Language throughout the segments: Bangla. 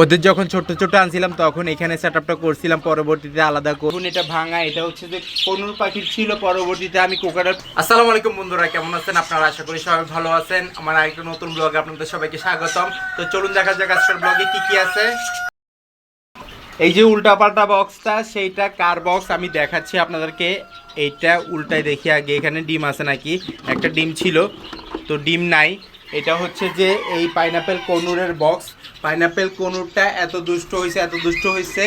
ওদের যখন ছোট ছোট আনছিলাম তখন এখানে সেট আপটা করছিলাম পরবর্তীতে আলাদা করুন এটা ভাঙা এটা হচ্ছে যে কোনুর পাখির ছিল পরবর্তীতে আমি কোকাটার আসসালামু আলাইকুম বন্ধুরা কেমন আছেন? আপনারা আশা করি সবাই ভালো আছেন। আমার আরেকটা নতুন ব্লগে আপনাদের সবাইকে স্বাগতম। তো চলুন দেখা যাক আজকের ব্লগে কি কি আছে। এই যে উল্টাপাল্টা বক্সটা সেইটা কার বক্স আমি দেখাচ্ছি আপনাদেরকে। এইটা উল্টায় দেখি আগে এখানে ডিম আছে নাকি? একটা ডিম ছিল তো ডিম নাই। এটা হচ্ছে যে এই পাইনাপেল কনুরের বক্স পাইনাপেল কনুরটা এত দুষ্ট হয়েছে এত দুষ্ট হয়েছে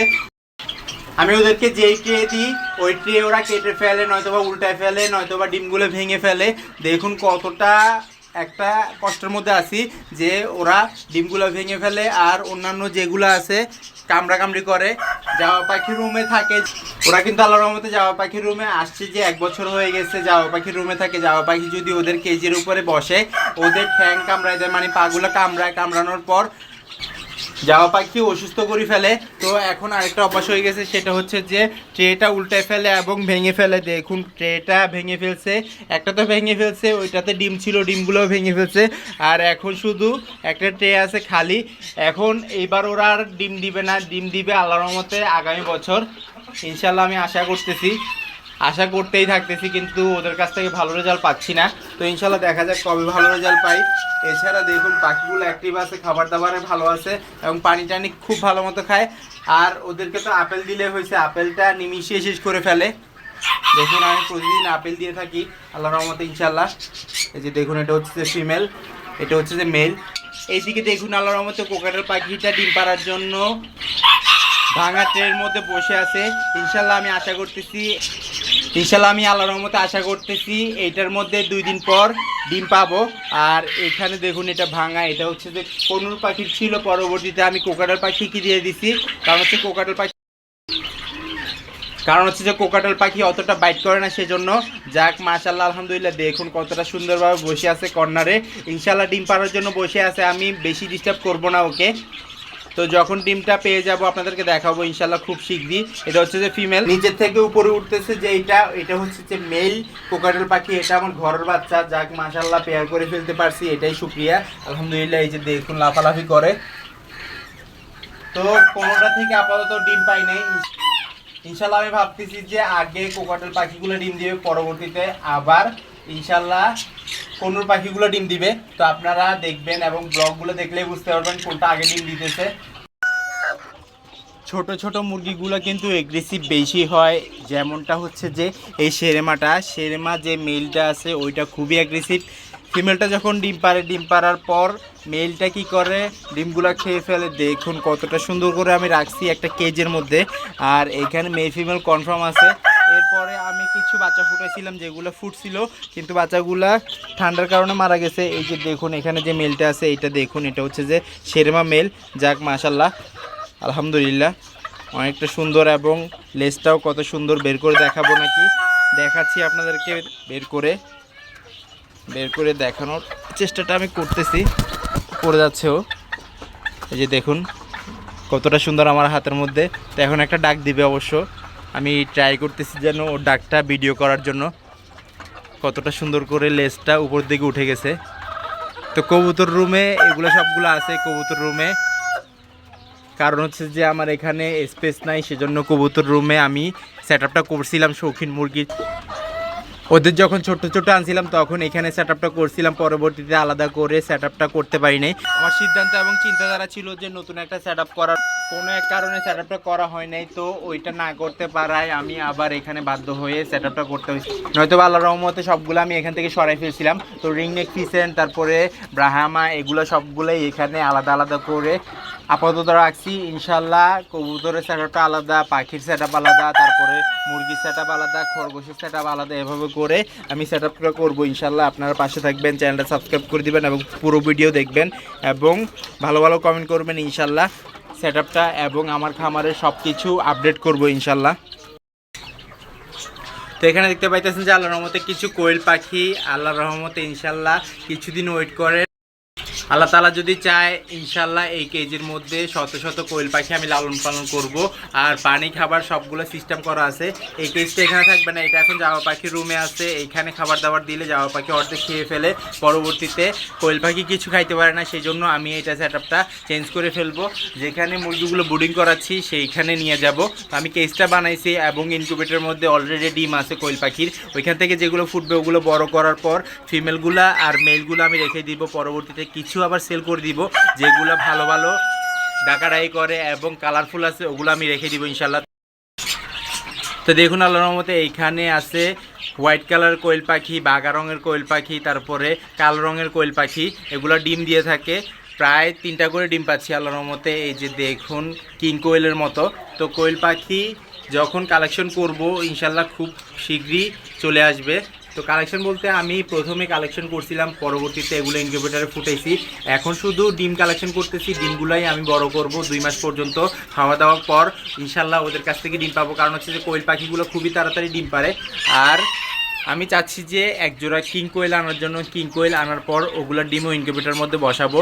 আমি ওদেরকে যেই ট্রে দিই, ওই ট্রে ওরা কেটে ফেলে, নয়তোবা উল্টায় ফেলে, নয়তোবা ডিমগুলো ভেঙে ফেলে। দেখুন কতটা একটা কষ্টের মধ্যে আছি যে ওরা ডিমগুলো ভেঙে ফেলে আর অন্যান্য যেগুলো আছে কামড়া কামড়ি করে। জামা পাখির রুমে থাকে। ওরা কিন্তু আল্লাহর রহমতে জামা পাখির রুমে আসছে যে এক বছর হয়ে গেছে জামা পাখির রুমে থাকে। জামা পাখি যদি ওদের কেজির উপরে বসে, ওদের ঠ্যাং কামড়ায় দেয় মানে পাগুলো কামড়ায়, কামড়ানোর পর জামা পাখি অসুস্থ করে ফেলে, তো এখন আরেকটা অভ্যাস হয়ে গেছে, সেটা হচ্ছে যে ট্রেটা উল্টে ফেলে এবং ভেঙে ফেলে। দেখুন, ট্রেটা ভেঙে ফেলছে একটা তো ভেঙে ফেলছে, ওইটাতে ডিম ছিল, ডিমগুলোও ভেঙে ফেলছে। আর এখন শুধু একটা ট্রে আছে খালি। এখন এইবার ওরা আর ডিম দিবে না, ডিম দিবে আল্লাহর রহমতে আগামী বছর। ইনশাল্লাহ আমি আশা করতেছি। আশা করতেই থাকতেছি, কিন্তু ওদের কাছ থেকে ভালো রেজাল্ট পাচ্ছি না। তো ইনশাল্লাহ দেখা যাক কবে ভালো রেজাল্ট পাই। এছাড়া দেখুন, পাখিগুলো অ্যাক্টিভ আছে খাবার দাবারে ভালো আছে এবং পানি টানি খুব ভালো মতো খায়। আর ওদেরকে তো আপেল দিলে হয়েছে, আপেলটা নিমিশিয়ে শেষ করে ফেলে। দেখুন, আমি প্রতিদিন আপেল দিয়ে থাকি আল্লাহ রহমতে ইনশাল্লাহ। এই যে দেখুন, এটা হচ্ছে ফিমেল এটা হচ্ছে যে মেল এইদিকে দেখুন আল্লাহ রহমতে কোকাটের পাখিটা ডিম পাড়ার জন্য ভাঙা ট্রের মধ্যে বসে আছে। ইনশাল্লাহ আমি আশা করতেছি ইনশাল্লাহ আমি আল্লাহর রহমতে আশা করতেছি, এইটার মধ্যে দুই দিন পর ডিম পাবো। আর এখানে দেখুন, এটা ভাঙা, এটা হচ্ছে যে কনুর পাখির ছিল, পরবর্তীতে আমি কোকাটাল পাখিকে দিয়ে দিছি? কারণ হচ্ছে কোকাটাল পাখি কারণ হচ্ছে যে কোকাটাল পাখি অতটা বাইট করে না সেজন্য। যাক মাশাল্লাহ আলহামদুলিল্লাহ, দেখুন কতটা সুন্দরভাবে বসে আছে কর্নারে। ইনশাল্লাহ ডিম পাড়ার জন্য বসে আছে, আমি বেশি ডিস্টার্ব করব না ওকে। তো যখন ডিমটা পেয়ে যাব, আপনাদেরকে দেখাবো ইনশাল্লাহ খুব শিগগিরই। এটা হচ্ছে যে ফিমেল নিচের থেকে উপরে উঠতেছে যে এটা এটা হচ্ছে যে মেল কোকাটেল পাখি, এটা আমার ঘরের বাচ্চা। যাক মাশাল্লাহ পেয়ার করে ফেলতে পারছি, এটাই শুক্রিয়া। আলহামদুলিল্লাহ, এই যে দেখুন, লাফালাফি করে। তো কোনোটা থেকে আপাতত ডিম পাই নাই। ইনশাল্লাহ আমি ভাবতেছি যে আগে কোকাটেল পাখিগুলো ডিম দিবে, পরবর্তীতে আবার ইনশাল্লাহ কোনুর পাখিগুলো ডিম দিবে। তো আপনারা দেখবেন এবং ব্লগগুলো দেখলেই বুঝতে পারবেন কোনটা আগে ডিম দিতেছে। ছোট ছোট মুরগিগুলো কিন্তু এগ্রেসিভ বেশি হয়। যেমনটা হচ্ছে যে, এই সেরেমাটা সেরেমা যে মেলটা আছে, ওইটা খুবই অ্যাগ্রেসিভ ফিমেলটা যখন ডিম পারে, ডিম পাড়ার পর মেলটা কি করে? ডিমগুলো খেয়ে ফেলে। দেখুন কতটা সুন্দর করে আমি রাখছি একটা কেজের মধ্যে। আর এখানে মেল ফিমেল কনফার্ম আছে। এরপরে আমি কিছু বাচ্চা ফুটাইছিলাম যেগুলো ফুটছিল, কিন্তু বাচ্চাগুলা ঠান্ডার কারণে মারা গেছে। এই যে দেখুন, এখানে যে মেলটা আছে, এইটা দেখুন, এটা হচ্ছে যে শেরমা মেল। যাক মাশাল্লাহ আলহামদুলিল্লাহ। অনেকটা সুন্দর এবং লেজটাও কত সুন্দর। বের করে দেখাবো নাকি? দেখাচ্ছি আপনাদেরকে, বের করে। বের করে দেখানোর চেষ্টাটা আমি করতেছি, করে যাচ্ছে ও। এই যে দেখুন, কতটা সুন্দর আমার হাতের মধ্যে। তো এখন একটা ডাক দিবে অবশ্য। আমি ট্রাই করতেছি যেন ওর ডাকটা ভিডিও করার জন্য। কতটা সুন্দর করে লেজটা উপর দিকে উঠে গেছে। তো কবুতর রুমে এগুলো সবগুলো আছে কবুতর রুমে কারণ হচ্ছে যে আমার এখানে স্পেস নাই, সেজন্য কবুতর রুমে আমি সেট করছিলাম শৌখিন মুরগির। ওদের যখন ছোট ছোট আনছিলাম, তখন এখানে সেট আপটা করছিলাম। পরবর্তীতে আলাদা করে সেট আপটা করতে পারি নাই। আমার সিদ্ধান্ত এবং চিন্তাধারা ছিল যে নতুন একটা সেট আপ করার। কোনো এক কারণে সেট আপটা করা হয় নাই, তো ওইটা না করতে পারায় আমি আবার এখানে বাধ্য হয়ে সেট আপটা করতে হয়েছে। নয়তো আল্লাহ রহমতে সবগুলো আমি এখান থেকে সরাই ফেলছিলাম। তো রিং নেক ফিসেন তারপরে ব্রাহামা, এগুলো সবগুলোই এখানে আলাদা আলাদা করে আপাতত রাখছি ইনশাল্লাহ কবুতরের সেট আপটা আলাদা, পাখির সেট আলাদা, তারপরে মুরগির সেট আলাদা, খরগোশের সেট আলাদা, এভাবে করে আমি সেট আপটা করব ইনশাল্লাহ আপনারা পাশে থাকবেন চ্যানেলটা সাবস্ক্রাইব করে দিবেন এবং পুরো ভিডিও দেখবেন এবং ভালো ভালো কমেন্ট করবেন ইনশাল্লাহ সেট আপটা এবং আমার খামারের সব কিছু আপডেট করব ইনশাল্লাহ তো এখানে দেখতে পাইতেছেন যে আল্লাহ রহমতে কিছু কোয়েল পাখি আল্লাহ রহমতে ইনশাল্লাহ কিছুদিন ওয়েট করে। আল্লাহ তালা যদি চায় ইনশাল্লাহ এই কেজির মধ্যে শত শত কোয়েল পাখি আমি লালন পালন করব। আর পানি, খাবার সবগুলো সিস্টেম করা আছে। এই কেজটা এখানে থাকবে না, এটা এখন জামা পাখির রুমে আছে। এইখানে খাবার দাবার দিলে জামা পাখি অর্ধেক খেয়ে ফেলে। পরবর্তীতে কোয়েল পাখি কিছু খাইতে পারে না সেই জন্য আমি এটা সেট চেঞ্জ করে ফেলব। যেখানে মুরগিগুলো বুডিং করাচ্ছি, সেইখানে নিয়ে যাব। আমি কেসটা বানাইছি এবং ইনকিউবেটরের মধ্যে অলরেডি ডিম আছে কোয়েল পাখির। ওইখান থেকে যেগুলো ফুটবে, ওগুলো বড় করার পর ফিমেলগুলা আর মেলগুলো আমি রেখে দিব। পরবর্তীতে কিছু আবার সেল করে দিব, যেগুলো ভালো ভালো ডাকাডাই করে এবং কালারফুল আছে, ওগুলো আমি রেখে দিব ইনশাল্লাহ তো দেখুন, আল্লাহর রহমতে এইখানে আছে হোয়াইট কালার কোয়েল পাখি বাঘা রঙের কোয়েল পাখি, তারপরে কালো রঙের কোয়েল পাখি, এগুলো ডিম দিয়ে থাকে। প্রায় তিনটা করে ডিম পাচ্ছি আল্লাহর রহমতে, এই যে দেখুন কিং কোয়েলের মতো। তো কোয়েল পাখি যখন কালেকশন করব ইনশাল্লাহ খুব শীঘ্রই চলে আসবে। তো কালেকশন বলতে আমি প্রথমে কালেকশন করছিলাম, পরবর্তীতে এগুলো ইনকিউবেটারে ফুটেছি। এখন শুধু ডিম কালেকশন করতেছি, ডিমগুলাই আমি বড় করব দুই মাস পর্যন্ত। খাওয়া দাওয়ার পর ইনশাল্লাহ ওদের কাছ থেকে ডিম পাবো, কারণ হচ্ছে যে কোয়েল পাখিগুলো খুবই তাড়াতাড়ি ডিম পারে। আর আমি চাচ্ছি যে এক জোড়া কিং কোয়েল আনার জন্য, কিং কোয়েল আনার পর ওগুলো ডিমও ইনকিউবেটার মধ্যে বসাবো।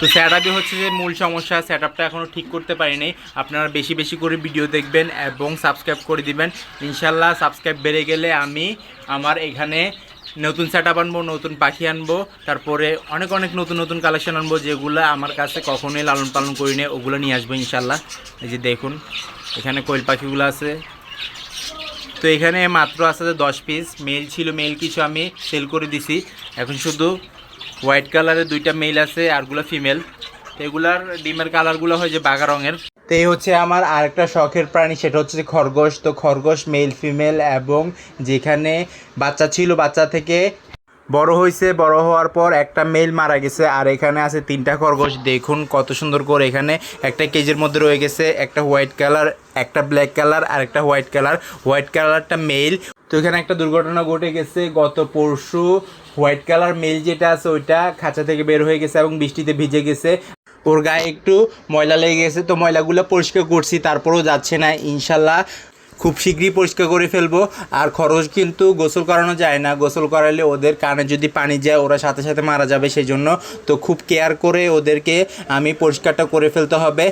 তো সেট হচ্ছে যে মূল সমস্যা সেট আপটা এখনও ঠিক করতে পারিনি। আপনারা বেশি বেশি করে ভিডিও দেখবেন এবং সাবস্ক্রাইব করে দিবেন। ইনশাল্লাহ সাবস্ক্রাইব বেড়ে গেলে আমি আমার এখানে নতুন সেট আপ আনব, নতুন পাখি আনব, তারপরে অনেক অনেক নতুন নতুন কালেকশন আনব, যেগুলো আমার কাছে কখনোই লালন পালন করি না ওগুলো নিয়ে আসব ইনশাল্লাহ এই যে দেখুন, এখানে কোয়েল পাখিগুলো আছে। তো এখানে মাত্র যে দশ পিস মেল ছিল মেল কিছু আমি সেল করে দিছি। এখন শুধু হোয়াইট কালারের দুইটা মেল আছে, আরগুলো ফিমেল। তো এগুলার ডিমের কালারগুলো হয় যে বাঘা রঙের। তো এই হচ্ছে আমার আরেকটা শখের প্রাণী, সেটা হচ্ছে খরগোশ। তো খরগোশ, মেল, ফিমেল এবং যেখানে বাচ্চা ছিল, বাচ্চা থেকে বড় হয়েছে বড় হওয়ার পর একটা মেল মারা গেছে, আর এখানে আছে তিনটা খরগোশ। দেখুন কত সুন্দর করে এখানে একটা কেজির মধ্যে রয়ে গেছে, একটা হোয়াইট কালার, একটা ব্ল্যাক কালার, আর একটা হোয়াইট কালার। হোয়াইট কালারটা মেল। তো এখানে একটা দুর্ঘটনা ঘটে গেছে, গত পরশু। হোয়াইট কালার মেল যেটা আছে ওইটা খাঁচা থেকে বের হয়ে গেছে এবং বৃষ্টিতে ভিজে গেছে। ওর গায়ে একটু ময়লা লেগে গেছে, তো ময়লাগুলো পরিষ্কার করছি, তারপরেও যাচ্ছে না, ইনশাল্লাহ। খুব শীঘ্রই পরিষ্কার করে ফেলব। আর খরচ কিন্তু গোসল করানো যায় না। গোসল করালে ওদের কানে যদি পানি যায়, ওরা সাথে সাথে মারা যাবে সেই জন্য তো খুব কেয়ার করে ওদেরকে আমি পরিষ্কারটা করে ফেলতে হবে।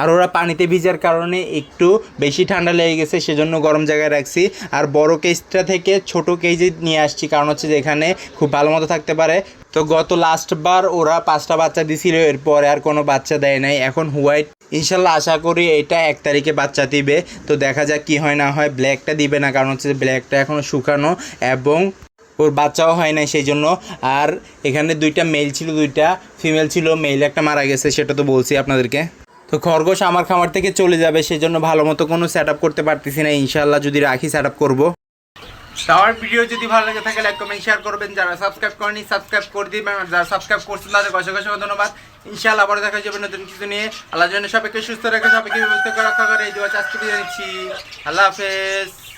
আর ওরা পানিতে ভিজার কারণে একটু বেশি ঠান্ডা লেগে গেছে, সেজন্য গরম জায়গায় রাখছি। আর বড় কেজটা থেকে ছোট কেজে নিয়ে আসছি, কারণ হচ্ছে যে এখানে খুব ভালো মতো থাকতে পারে। তো গত লাস্টবার ওরা পাঁচটা বাচ্চা দিছিল, এরপরে আর কোনো বাচ্চা দেয় নাই। এখন হোয়াইট ইনশাল্লাহ আশা করি এটা এক তারিখে বাচ্চা দিবে। তো দেখা যাক কি হয় না হয় ব্ল্যাকটা দিবে না, কারণ হচ্ছে ব্ল্যাকটা এখনও শুকানো এবং ওর বাচ্চাও হয় নাই সেই জন্য আর এখানে দুইটা মেল ছিল, দুইটা ফিমেল ছিল মেল একটা মারা গেছে, সেটা তো বলছি আপনাদেরকে। তো খরগোশ আমার খামার থেকে চলে যাবে সেই জন্য ভালো মতো কোনো সেট করতে পারতেছি না, ইনশাল্লাহ যদি রাখি সেট করব। আমার ভিডিও যদি ভালো লাগে থাকে লাইক কমেন্ট শেয়ার করবেন। যারা সাবস্ক্রাইব করেনি সাবস্ক্রাইব করে দিবেন। যারা সাবস্ক্রাইব করছেন তাদের অসংখ্য অসংখ্য ধন্যবাদ। ইনশাআল্লাহ আবার দেখা যাবে নতুন কিছু নিয়ে। আল্লাহ জন্য সবাইকে সুস্থ রাখে, সবাইকে ব্যবস্থা করে রাখা করে। এই দোয়া আজকে বিদায় নিচ্ছি। আল্লাহ হাফেজ।